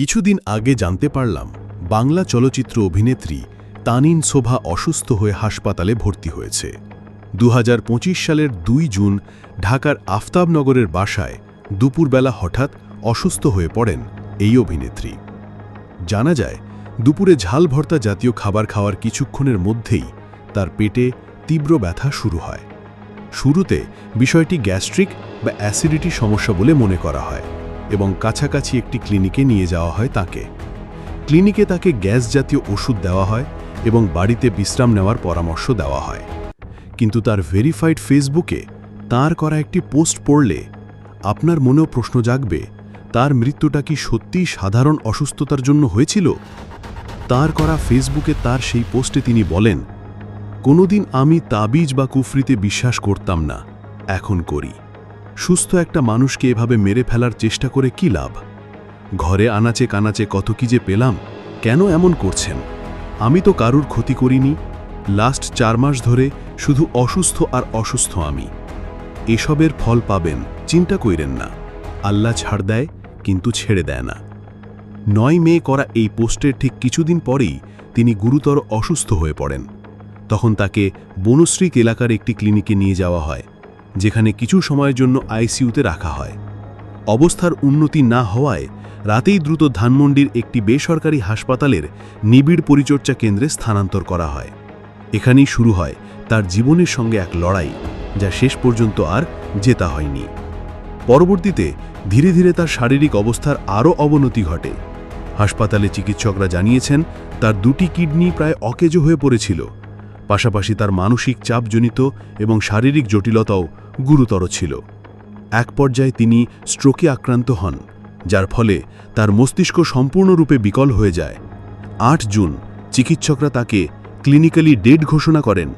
কিছুদিন আগে জানতে পারলাম, বাংলা চলচ্চিত্র অভিনেত্রী তানিন শোভা অসুস্থ হয়ে হাসপাতালে ভর্তি হয়েছে। দু হাজার পঁচিশ সালের দুই জুন ঢাকার আফতাবনগরের বাসায় দুপুরবেলা হঠাৎ অসুস্থ হয়ে পড়েন এই অভিনেত্রী। জানা যায়, দুপুরে ঝাল ভর্তা জাতীয় খাবার খাওয়ার কিছুক্ষণের মধ্যেই তার পেটে তীব্র ব্যথা শুরু হয়। শুরুতে বিষয়টি গ্যাস্ট্রিক বা অ্যাসিডিটি সমস্যা বলে মনে করা হয়। এবং কাছাকাছি একটি ক্লিনিকে নিয়ে যাওয়া হয় তাকে। ক্লিনিকে তাকে গ্যাস জাতীয় ওষুধ দেওয়া হয় এবং বাড়িতে বিশ্রাম নেওয়ার পরামর্শ দেওয়া হয়। কিন্তু তার ভেরিফাইড ফেসবুকে তার করা একটি পোস্ট পড়লে আপনার মনেও প্রশ্ন জাগবে, তার মৃত্যুটা কি সত্যিই সাধারণ অসুস্থতার জন্য হয়েছিল? তার করা ফেসবুকে তার সেই পোস্টে তিনি বলেন, কোনোদিন আমি তাবিজ বা কুফরিতে বিশ্বাস করতাম না, এখন করি। সুস্থ একটা মানুষকে এভাবে মেরে ফেলার চেষ্টা করে কি লাভ? ঘরে আনাচে কানাচে কত কি যে পেলাম, কেন এমন করছেন? আমি তো কারুর ক্ষতি করিনি। লাস্ট চার মাস ধরে শুধু অসুস্থ আর অসুস্থ আমি। এসবের ফল পাবেন, চিন্তা কইরেন না। আল্লাহ ছাড় দেয়, কিন্তু ছেড়ে দেয় না। নয় মে করা এই পোস্টের ঠিক কিছুদিন পরেই তিনি গুরুতর অসুস্থ হয়ে পড়েন। তখন তাকে বনশ্রীক এলাকার একটি ক্লিনিকে নিয়ে যাওয়া হয়। যেখানে কিছু সময়ের জন্য আইসিইউতে রাখা হয়। অবস্থার উন্নতি না হওয়ায় রাতেই দ্রুত ধানমন্ডির একটি বেসরকারি হাসপাতালের নিবিড় পরিচর্যা কেন্দ্রে স্থানান্তর করা হয়। এখানেই শুরু হয় তার জীবনের সঙ্গে এক লড়াই, যা শেষ পর্যন্ত আর জেতা হয়নি। পরবর্তীতে ধীরে ধীরে তার শারীরিক অবস্থার আরও অবনতি ঘটে। হাসপাতালে চিকিৎসকরা জানিয়েছেন, তার দুটি কিডনি প্রায় অকেজো হয়ে পড়েছিল। পাশাপাশি তার মানসিক চাপজনিত এবং শারীরিক জটিলতাও গুরুতর ছিল। এক পর্যায়ে তিনি স্ট্রোকে আক্রান্ত হন, যার ফলে তার মস্তিষ্ক সম্পূর্ণরূপে বিকল হয়ে যায়। আট জুন, চিকিৎসকরা তাকে ক্লিনিক্যালি ডেড ঘোষণা করেন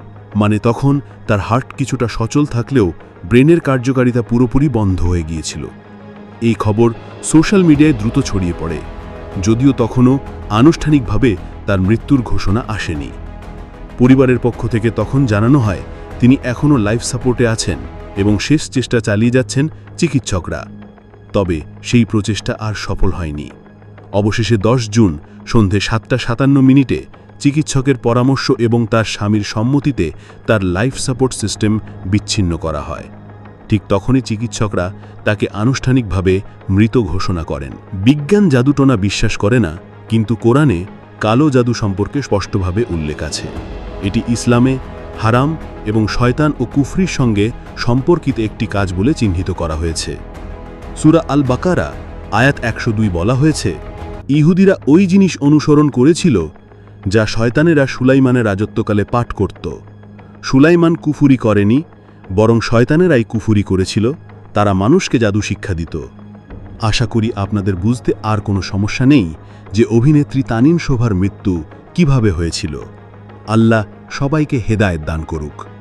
মানে তখন তার হার্ট কিছুটা সচল থাকলেও ব্রেনের কার্যকারিতা পুরোপুরি বন্ধ হয়ে গিয়েছিল। এই খবর সোশ্যাল মিডিয়ায় দ্রুত ছড়িয়ে পড়ে, যদিও তখনও আনুষ্ঠানিকভাবে তার মৃত্যুর ঘোষণা আসেনি। পরিবারের পক্ষ থেকে তখন জানানো হয়, তিনি এখনও লাইফ সাপোর্টে আছেন এবং শেষ চেষ্টা চালিয়ে যাচ্ছেন চিকিৎসকরা। তবে সেই প্রচেষ্টা আর সফল হয়নি। অবশেষে দশ জুন সন্ধে সাতটা সাতান্ন মিনিটে চিকিৎসকের পরামর্শ এবং তার স্বামীর সম্মতিতে তার লাইফ সাপোর্ট সিস্টেম বিচ্ছিন্ন করা হয়। ঠিক তখনই চিকিৎসকরা তাকে আনুষ্ঠানিকভাবে মৃত ঘোষণা করেন। বিজ্ঞান জাদুটোনা বিশ্বাস করে না, কিন্তু কোরআনে কালো জাদু সম্পর্কে স্পষ্টভাবে উল্লেখ আছে। এটি ইসলামে হারাম এবং শয়তান ও কুফরির সঙ্গে সম্পর্কিত একটি কাজ বলে চিহ্নিত করা হয়েছে। সুরা আল বাকারা আয়াত একশো দুই বলা হয়েছে, ইহুদিরা ওই জিনিস অনুসরণ করেছিল যা শয়তানেরা সুলাইমানের রাজত্বকালে পাঠ করত। সুলাইমান কুফুরি করেনি, বরং শয়তানেরাই কুফুরি করেছিল, তারা মানুষকে জাদু শিক্ষা দিত। আশা করি আপনাদের বুঝতে আর কোনো সমস্যা নেই যে অভিনেত্রী তানিন শোভার মৃত্যু কীভাবে হয়েছিল। আল্লাহ সবাইকে হেদায়ত দান করুক।